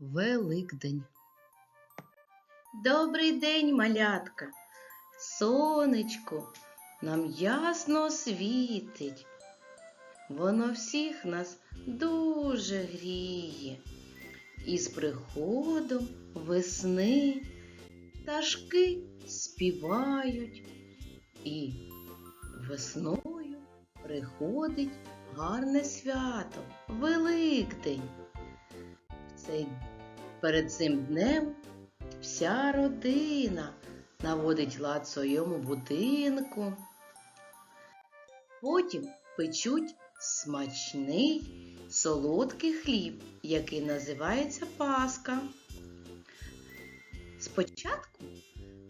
Великдень. Добрий день, малятка. Сонечко нам ясно світить. Воно всіх нас дуже гріє. І з приходом весни пташки співають, і весною приходить гарне свято Великдень. Цей, перед цим днем вся родина наводить лад в своєму будинку. Потім печуть смачний солодкий хліб, який називається паска. Спочатку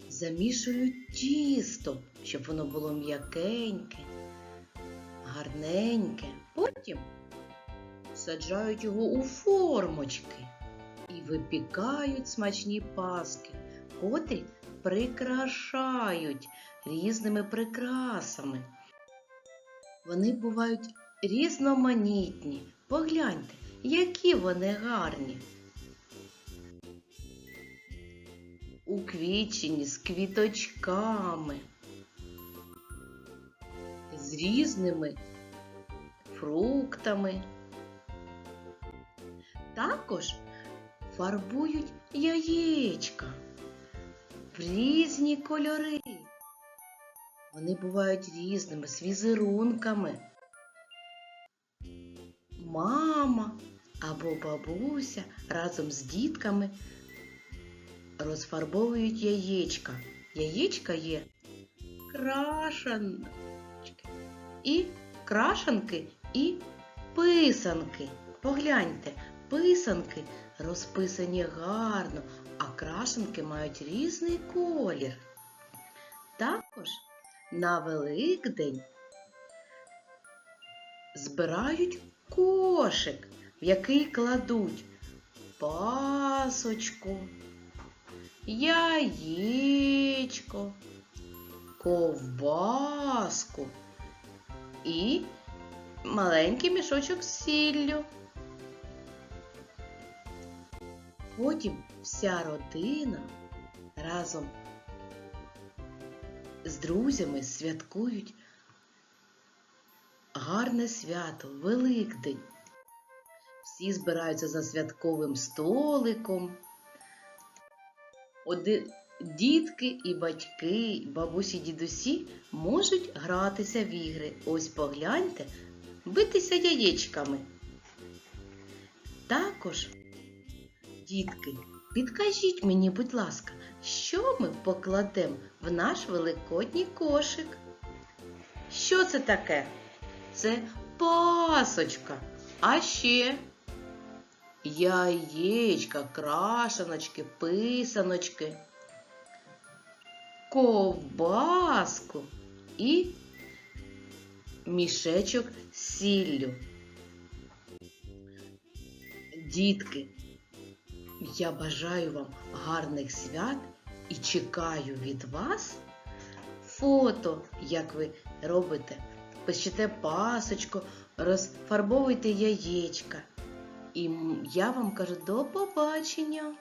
замішують тісто, щоб воно було м'якеньке, гарненьке. Потім саджають його у формочки і випікають смачні паски, котрі прикрашають різними прикрасами. Вони бувають різноманітні. Погляньте, які вони гарні. Уквічені з квіточками, з різними фруктами. Також фарбують яєчка в різні кольори. Вони бувають різними, з візерунками. Мама або бабуся разом з дітками розфарбовують яєчка. Яєчка є крашанки і крашанки і писанки. Погляньте, писанки розписані гарно, а крашенки мають різний колір. Також на Великдень збирають кошик, в який кладуть пасочку, яєчко, ковбаску і маленький мішочок з сіллю. Потім вся родина разом з друзями святкують гарне свято, Великдень. Всі збираються за святковим столиком. Оди... Дітки і батьки, і бабусі, дідусі можуть гратися в ігри. Ось погляньте, битися яєчками. Також, дітки, підкажіть мені, будь ласка, що ми покладемо в наш великодній кошик? Що це таке? Це пасочка. А ще яєчка, крашаночки, писаночки, ковбаску і мішечок з сіллю. Дітки, я бажаю вам гарних свят і чекаю від вас фото, як ви робите. Печете пасочку, розфарбовуйте яєчка. І я вам кажу до побачення!